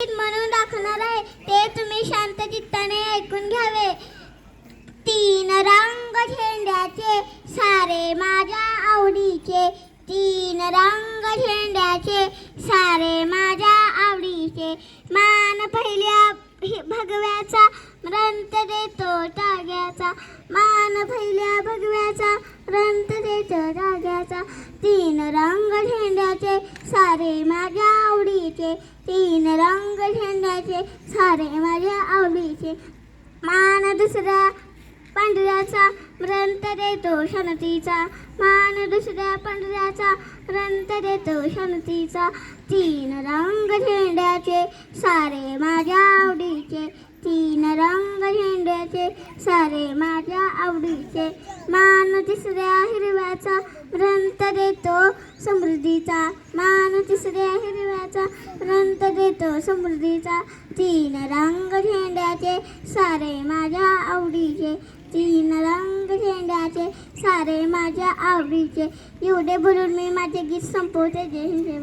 म्हणून दाखवणार आहे. ते तुम्ही शांत चित्ताने ऐकून घ्यावे. तीन रंग झेंड्याचे सारे माझ्या आवडीचे. तीन रंग झेंड्याचे सारे माझ्या आवडीचे. मान पहिल्या भगव्याचा रंत देतो टाग्याचा मान पहिल्या भगव्याचा रंत देतो टाग्याचा तीन रंग झेंड्याचे सारे माझ्या आवडीचे तीन रंग झेंड्याचे सारे माझ्या आवडीचे. मान दुसऱ्या पांढऱ्याचा ग्रंथ देतो शांतीचा. मान दुसऱ्या पांढऱ्याचा ग्रंथ देतो शांतीचा. तीन रंग झेंड्याचे सारे माझ्या आवडीचे. तीन रंग झेंड्याचे सारे माझ्या आवडीचे. मान तिसऱ्या हिरव्याचा ग्रंथ देतो समृद्धीचा. मान तिसऱ्या हिरव्याचा रंत देतो समृद्धीचा. तीन रंग झेंड्याचे सारे माझ्या आवडीचे. तीन रंग झेंड्याचे सारे माझ्या आवडीचे. एवढे बोलून मी माझे गीत संपवते. जय हिंद जय